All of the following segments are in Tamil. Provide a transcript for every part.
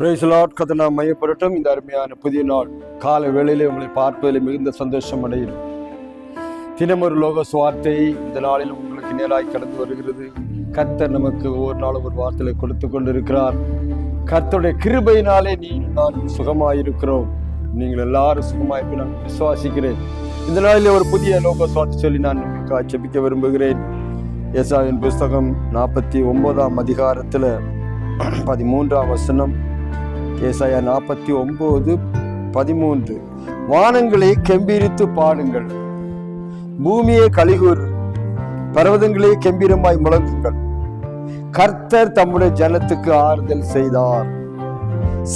பிரேசலாட் கதை நாம் மையப்படட்டும் இந்த அருமையான புதிய நாள். கால வேளையிலே உங்களை பார்ப்பதில் மிகுந்த சந்தோஷம் அடையும். தினமொரு லோக சுவார்த்தை இந்த நாளில் உங்களுக்கு நேராய் கடந்து வருகிறது. கர்த்தர் நமக்கு ஒவ்வொரு நாளும் ஒரு வார்த்தையை கொடுத்து கொண்டிருக்கிறார். கர்த்தருடைய கிருபையினாலே நீ நான் சுகமாயிருக்கிறோம். நீங்கள் எல்லாரும் சுகமாயிருக்க நான் விசுவாசிக்கிறேன். இந்த நாளில் ஒரு புதிய லோக சுவார்த்தை சொல்லி நான் உங்களுக்கு விரும்புகிறேன். ஏசாவின் புஸ்தகம் நாற்பத்தி ஒன்பதாம் அதிகாரத்தில் பதிமூன்றாம் வசனம். ஏசாயா நாற்பத்தி ஒம்பது பதிமூன்று. வானங்களை கெம்பீரித்து பாடுங்கள். பூமியை கலிகூர் பர்வதங்களே கெம்பீரமாய் முழங்குங்கள். கர்த்தர் தம்முடைய ஜனத்துக்கு ஆறுதல் செய்தார்.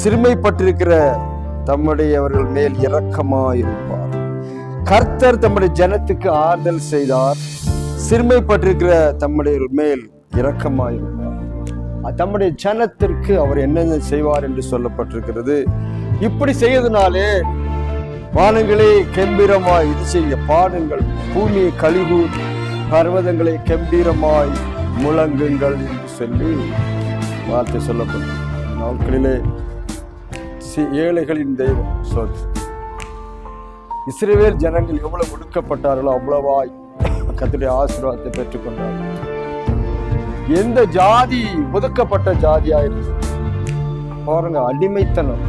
சிறுமைப்பட்டிருக்கிற தம்முடையவர்கள் மேல் இரக்கமாயிருப்பார். கர்த்தர் தம்முடைய ஜனத்துக்கு ஆறுதல் செய்தார். சிறுமைப்பட்டிருக்கிற தம்முடைய மேல் இரக்கமாயிருப்பார். தம்முடைய ஜனத்திற்கு அவர் என்னென்ன செய்வார் என்று சொல்லப்பட்டிருக்கிறது. இப்படி செய்யறதுனாலே வானங்களே கம்பீரமாய் இது செய்ய பாடுங்கள். பூமியை கழிவு பர்வதங்களை கம்பீரமாய் முழங்குங்கள் என்று சொல்லி வார்த்தை சொல்லப்படும் நாட்களிலே ஏழைகளின் தெய்வம் சொல் இஸ்ரேவேல் ஜனங்கள் எவ்வளவு ஒடுக்கப்பட்டார்களோ அவ்வளவாய் கத்துடைய ஆசீர்வாதத்தை பெற்றுக்கொண்டார்கள். எந்த ஜாதி ஒதுக்கப்பட்ட ஜாதியாயிருக்கு பாருங்க அடிமைத்தனம்.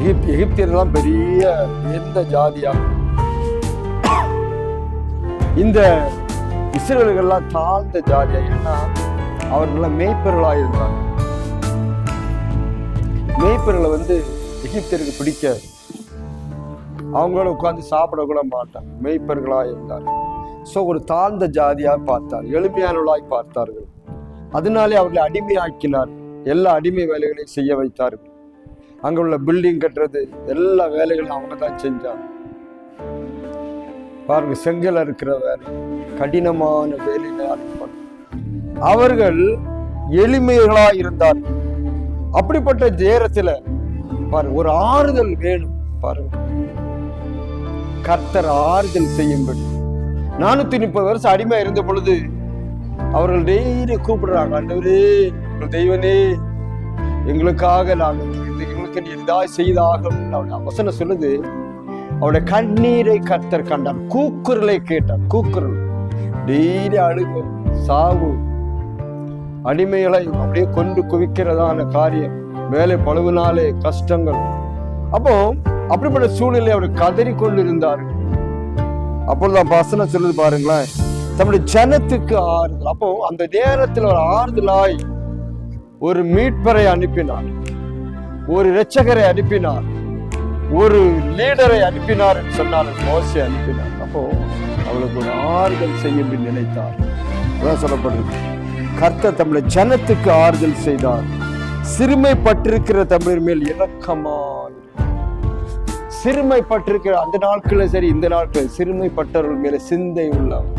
எகிப்த் எகிப்தியர்லாம் பெரிய எந்த ஜாதியா? இந்த இஸ்ரேல்கள்லாம் தாழ்ந்த ஜாதியா? ஏன்னா அவர்கள்லாம் மேய்ப்பர்களாக இருந்தாங்க. மேய்ப்பர்களை வந்து எகிப்தியருக்கு பிடிக்காது. அவங்களோட உட்காந்து சாப்பிட கூட மாட்டாங்க. மேய்ப்பர்களாக இருந்தார் ஸோ ஒரு தாழ்ந்த ஜாதியாக பார்த்தார் எளிமையானவர்களாய் பார்த்தார்கள். அதனாலே அவர்களை அடிமையாக்கினார். எல்லா அடிமை வேலைகளையும் செய்ய வைத்தார்கள் அங்கே உள்ள பில்டிங் கட்டுறது எல்லா வேலைகளும் அவங்க தான் செஞ்சாங்க. பாருங்க செங்கல் இருக்கிற வேலை கடினமான வேலையில அவர்கள் எளிமைகளா இருந்தார். அப்படிப்பட்ட நேரத்துல பாருங்க ஒரு ஆறுதல் வேணும் பாருங்க. கர்த்தர் ஆறுதல் செய்யும்படி. நானூத்தி முப்பது வருஷம் அடிமை இருந்த பொழுது அவர்கள் டெய்லி கூப்பிடுறாங்க ஆண்டவரே எங்கள் தெய்வனே எங்களுக்காக நாங்கள் எங்களுக்கு நீ இதாக செய்தாக வசனம் சொல்லுது. அவருடைய கண்ணீரை கர்த்தர் கண்டார் கூக்குரலை கேட்டார் கூக்குரல். டெய்லி அழுகு சாவு அடிமைகளை அப்படியே கொண்டு குவிக்கிறதான காரியம் வேலை பழுவினாலே கஷ்டங்கள். அப்போ அப்படிப்பட்ட சூழ்நிலை அவர் கதறி கொண்டு இருந்தார்கள் அப்பொழுது வசனம் சொல்லுது பாருங்களேன். தம்முடைய ஜனத்துக்கு ஆறுதல். அப்போ அந்த நேரத்தில் ஒரு ஆறுதலாய் ஒரு மீட்பரை அனுப்பினார். ஒரு இரட்சகரை அனுப்பினார். ஒரு லீடரை அனுப்பினார் என்று சொன்னால் மோசை அனுப்பினார். அப்போ அவளுக்கு ஒரு ஆறுதல் செய்யும் என்று நினைத்தார். அதான் சொல்லப்படுது. கர்த்தர் தமிழ் ஜனத்துக்கு ஆறுதல் செய்தார். சிறுமைப்பட்டிருக்கிற தமிழர் மேல் இரக்கமாய் சிறுமைப்பட்டிருக்கிற அந்த நாட்களில் சரி இந்த நாட்களில் சிறுமைப்பட்டவர்கள் மேல சிந்தை உள்ளவர்.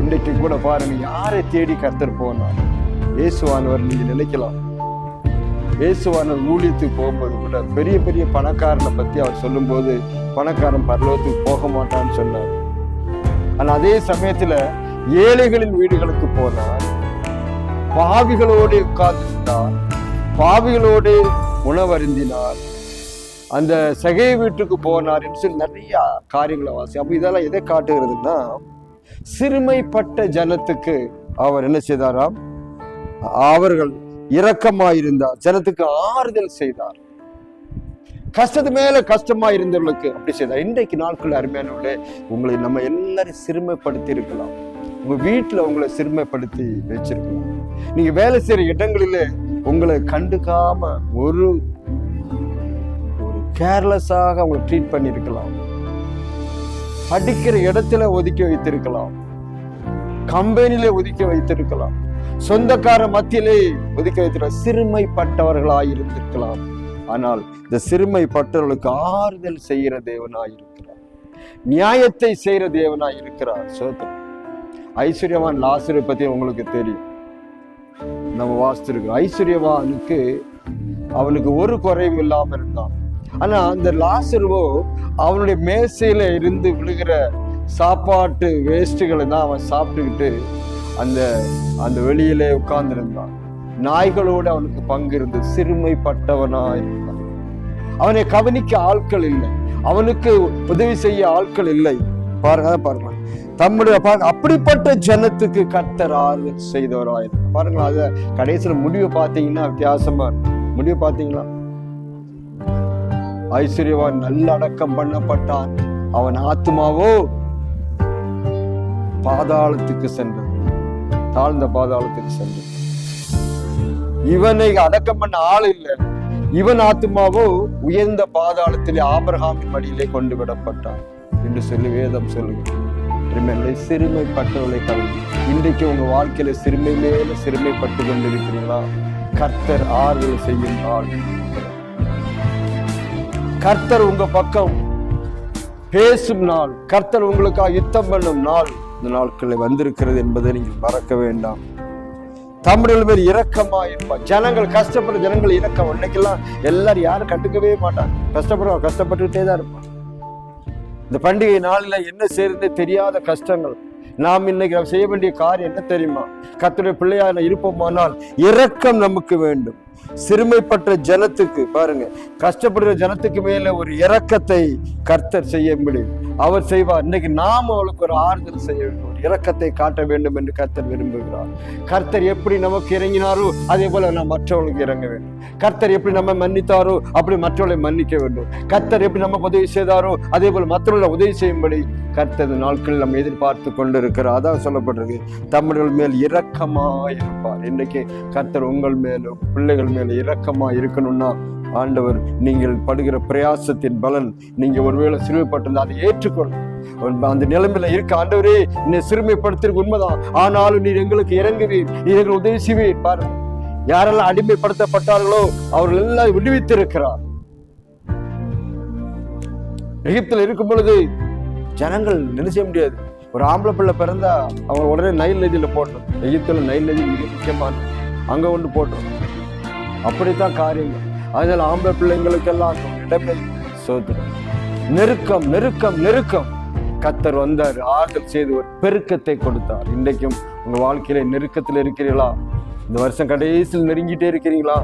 இன்றைக்கு கூட பாருங்க யாரை தேடி கர்த்தர் போனார்? இயேசுவானவர் நீங்க நினைக்கலாம். இயேசுவானவர் ஊழியத்துக்கு போகும்போது கூட பெரிய பெரிய பணக்காரனை பத்தி அவர் சொல்லும்போது பணக்காரன் பரலோகத்துக்கு போக மாட்டான்னு சொன்னார். ஆனால் அதே சமயத்துல ஏழைகளின் வீடுகளுக்கு போனார். பாவிகளோடு உட்கார்ந்திருந்தார். பாவிகளோடு உணவருந்தினார். அந்த சகை வீட்டுக்கு போனார் என்று சொல்லி நிறைய காரியங்களை வாசி. அப்போ இதெல்லாம் எதை காட்டுகிறதுன்னா சிறுமைப்பட்ட ஜனத்துக்கு அவர் என்ன செய்தாராம்? அவர்கள் இரக்கமாயிருந்தார். ஜனத்துக்கு ஆறுதல் செய்தார். கஷ்டத்து மேல கஷ்டமா இருந்தவர்களுக்கு அப்படி செய்தார். இன்றைக்கு நாட்கள் அருமையானவர்களே உங்களை நம்ம எல்லாரும் சிறுமைப்படுத்தி இருக்கலாம் உங்க வீட்டுல உங்களை சிறுமைப்படுத்தி வச்சிருக்கலாம். நீங்க வேலை செய்யற இடங்களிலே உங்களை கண்டுக்காம ஒரு கேர்லெஸ்ஸாக அவங்களை ட்ரீட் பண்ணியிருக்கலாம் படிக்கிற இடத்துல ஒதுக்கி வைத்திருக்கலாம். கம்பெனியில ஒதுக்கி வைத்திருக்கலாம். சொந்தக்கார மத்தியிலே ஒதுக்கி வைத்திருக்க சிறுமைப்பட்டவர்களாய் இருந்திருக்கலாம். ஆனால் இந்த சிறுமைப்பட்டவர்களுக்கு ஆறுதல் செய்கிற தேவனாய் இருக்கிறார். நியாயத்தை செய்கிற தேவனாய் இருக்கிறார். சோத்திரம் ஐஸ்வர்யவான் லாசரை பத்தி உங்களுக்கு தெரியும். நம்ம வாசித்திருக்கோம் ஐஸ்வர்யவானுக்கு அவனுக்கு ஒரு குறைவு இல்லாமல் இருந்தான். ஆனா அந்த லாசருவோ அவனுடைய மேசையில இருந்து விழுகிற சாப்பாட்டு வேஸ்ட்டுகளை தான் அவன் சாப்பிட்டுக்கிட்டு அந்த அந்த வெளியிலே உட்கார்ந்துருந்தான். நாய்களோடு அவனுக்கு பங்கு இருந்து சிறுமைப்பட்டவனாயிருந்தான் அவனை கவனிக்க ஆட்கள் இல்லை. அவனுக்கு உதவி செய்ய ஆட்கள் இல்லை. பாருங்க பாருங்க. தம்முடைய பாருங்க அப்படிப்பட்ட ஜனத்துக்கு கர்த்தர் செய்தவராயிருக்கும் பாருங்களா அதை கடைசியில் முடிவு பார்த்தீங்கன்னா வித்தியாசமா இருக்கும். முடிவு பார்த்தீங்களா? ஐஸ்வர்யவான் நல்லடக்கம் பண்ணப்பட்டான். அவன் ஆத்மாவோ பாதாளத்துக்கு சென்றது தாழ்ந்த பாதாளத்துக்கு சென்றது இவனை அடக்கம் பண்ண ஆள் இல்லை. இவன் ஆத்மாவோ உயர்ந்த பாதாளத்திலே ஆபரகாமின் மடியிலே கொண்டு விடப்பட்டான் என்று சொல்லி வேதம் சொல்லுகிறது. ரிமெம்பர் சிறுமைப்பட்டவர்களை கல்வி இன்றைக்கு உங்க வாழ்க்கையில சிறுமை மேல சிறுமைப்பட்டு கொண்டிருக்கிறீங்களா கர்த்தர் ஆறுதல் செய்யும் நாள் கர்த்தர் உங்க பக்கம் பேசும் நாள். கர்த்தர் உங்களுக்காக யுத்தம் பண்ணும் நாள். இந்த நாட்களில் வந்திருக்கிறது என்பதை நீங்கள் மறக்க வேண்டாம். தமிழர்கள் பேர் இரக்கமா இருப்பார். ஜனங்கள் கஷ்டப்படுற ஜனங்கள் இரக்கம். இன்னைக்கெல்லாம் எல்லாரும் யாரும் கண்டுக்கவே மாட்டாங்க. கஷ்டப்படுறவங்க கஷ்டப்பட்டுக்கிட்டே தான் இருப்பான் இந்த பண்டிகை நாளில் என்ன செய்யறது தெரியாத கஷ்டங்கள். நாம் இன்னைக்கு செய்ய வேண்டிய காரியம் என்ன தெரியுமா? கத்துடைய பிள்ளையாக இருப்போமானால் இரக்கம் நமக்கு வேண்டும். சிறுமைப்பட்ட ஜனத்துக்கு பாருங்க கஷ்டப்படுற ஜனத்துக்கு மேல ஒரு இரக்கத்தை கர்த்தர் செய்ய முடியும். அவர் செய்வார். இன்னைக்கு நாம் அவளுக்கு ஒரு ஆறுதல் செய்ய வேண்டும். ஒரு இரக்கத்தை காட்ட வேண்டும் என்று கர்த்தர் விரும்புகிறார். கர்த்தர் எப்படி நமக்கு இறங்கினாரோ அதே போல நாம் மற்றவர்களுக்கு இறங்க வேண்டும். கர்த்தர் எப்படி நம்ம மன்னித்தாரோ அப்படி மற்றவர்களை மன்னிக்க வேண்டும். கர்த்தர் எப்படி நம்ம உதவி செய்தாரோ அதே போல மற்றவர்களை உதவி செய்யும்படி கர்த்தர் நாட்கள் நம்ம எதிர்பார்த்து கொண்டிருக்கிறார். அதான் சொல்லப்பட்டிருக்கு. தமிழர்கள் மேல் இரக்கமா இருப்பார் இன்னைக்கு கர்த்தர் உங்கள் மேலும் பிள்ளைகள் மேல இரக்கமா இருக்கணும்னா ஆண்டவர் நீங்கள் படுகிற பிரயாசத்தின் பலன் நீங்க ஒருவேளை சிறுமைப்பட்டிருந்தா அதை ஏற்றுக்கொள்ளும் அந்த நிலைமையில இருக்க ஆண்டவரே என்னை சிறுமைப்படுத்திருக்கு உண்மைதான். ஆனாலும் நீர் எங்களுக்கு இறங்குவீர் நீர் எங்களுக்கு உதவி செய்வீர் பாருங்க. யாரெல்லாம் அடிமைப்படுத்தப்பட்டார்களோ அவர்கள் எல்லாம் விடுவித்திருக்கிறார். எகிப்தில் இருக்கும் பொழுது ஜனங்கள் என்ன செய்ய முடியாது? ஒரு ஆம்பளை பிள்ளை பிறந்தா அவங்க உடனே நைல் நதியில போட்டோம் எகிப்தில் நைல் நதி மிக முக்கியமான அங்க ஒன்று போட்டோம் அப்படித்தான் காரியங்கள் அதனால ஆம்பளை பிள்ளைங்களுக்கெல்லாம் இடமே சோதனை. நெருக்கம் நெருக்கம் நெருக்கம். கத்தர் வந்தார். ஆறுதல் செய்து ஒரு பெருக்கத்தை கொடுத்தார். இன்றைக்கும் உங்கள் வாழ்க்கையில நெருக்கத்தில் இருக்கிறீர்களா? இந்த வருஷம் கடைசியில் நெருங்கிட்டே இருக்கிறீங்களா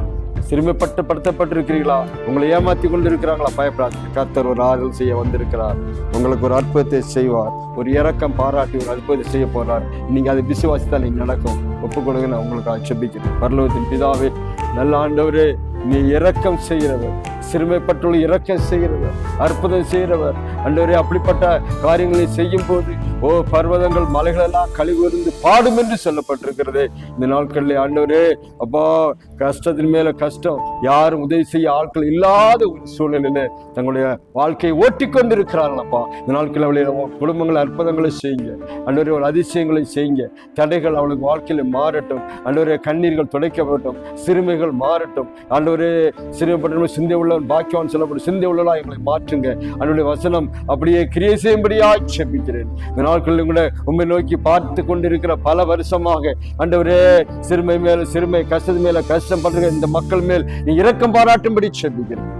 சிறுமைப்பட்டு படுத்தப்பட்டிருக்கிறீர்களா? உங்களை ஏமாத்தி கொண்டு இருக்கிறாங்களா பயப்படாது கத்தர் ஒரு ஆறுதல் செய்ய வந்திருக்கிறார். உங்களுக்கு ஒரு அற்புதத்தை செய்வார். ஒரு இறக்கம் பாராட்டி ஒரு அற்புதத்தை செய்ய போறார். நீங்க அதை விசுவாசித்தால் நீங்க நடக்கும். ஒப்புக்கொடுங்க நான் உங்களுக்கு ஆட்சேபிக்கிறேன் பரலோகத்தின் பிதாவே நல்ல ஆண்டவரே நீ இரக்கம் செய்கிறவர். சிறுமைப்பட்டுள்ள இரக்கம் செய்கிறவர். அற்புதம் செய்கிறவர். ஆண்டவரே அப்படிப்பட்ட காரியங்களை செய்யும் போது ஓ பர்வதங்கள் மலைகளெல்லாம் கழிவுறிந்து பாடும் என்று சொல்லப்பட்டிருக்கிறது. இந்த நாட்களில் ஆண்டவரே அப்பா கஷ்டத்தின் மேல கஷ்டம். யாரும் உதவி செய்ய ஆட்கள் இல்லாத ஒரு சூழ்நிலையில தங்களுடைய வாழ்க்கையை ஓட்டி கொண்டிருக்கிறார்களப்பா இந்த நாட்களில் அவளை குடும்பங்கள் அற்புதங்களை செய்யுங்க. அண்டவரே ஒரு அதிசயங்களை செய்யுங்க. தடைகள் அவளுக்கு வாழ்க்கையில மாறட்டும். அண்டவரே கண்ணீர்கள் துடைக்கப்படட்டும். சிறுமைகள் மாறட்டும். ஆண்டவரே சிறுமைப்பட்ட சிந்தை உள்ளவன் பாக்கியவான் சொல்லப்படும். சிந்தை உள்ளவா எங்களை மாற்றுங்க. அன்றைய வசனம் அப்படியே கிரியை செய்யும்படியாக செபிக்கிறேன். நாட்களிலும் கூட உண்மை நோக்கி பார்த்து கொண்டிருக்கிற பல வருஷமாக. ஆண்டவரே சிறுமை மேல சிறுமை கஷ்டத்து மேல கஷ்டம் பண்ற இந்த மக்கள் மேல் நீ இரக்கம் பாராட்டும்படி செபிக்கிறேன்.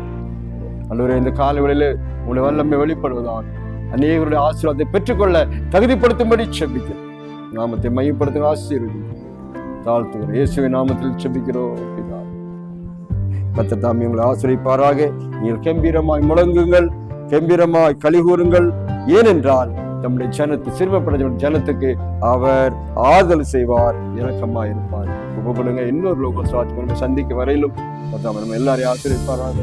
ஆண்டவரே இந்த காலவெளியில உங்களுடைய வல்லமை வெளிப்படுவதாக அநேகருடைய ஆசீர்வாதத்தை பெற்றுக்கொள்ள தகுதிப்படுத்தும்படி செபிக்கிறேன். நாமத்தை மையப்படுத்த ஆசீர்வதி தாழ்த்துகிறோம் இயேசுவை நாமத்தில் செபிக்கிறோம் பிதா. கத்தர் உங்களை ஆசிரியப்பாராக நீங்கள் கம்பீரமாய் முழங்குங்கள் கம்பீரமாய் கலிகூறுங்கள் ஏனென்றால் தம்முடைய ஜனத்து சிறுமப்பட ஜனத்துக்கு அவர் ஆதல் செய்வார் இறக்கமா இருப்பார். ஒப்புக்கொடுங்க இன்னொரு லோகம் சாட்சி சந்திக்க வரையிலும் நம்ம எல்லாரையும் ஆசிரியப்பாராக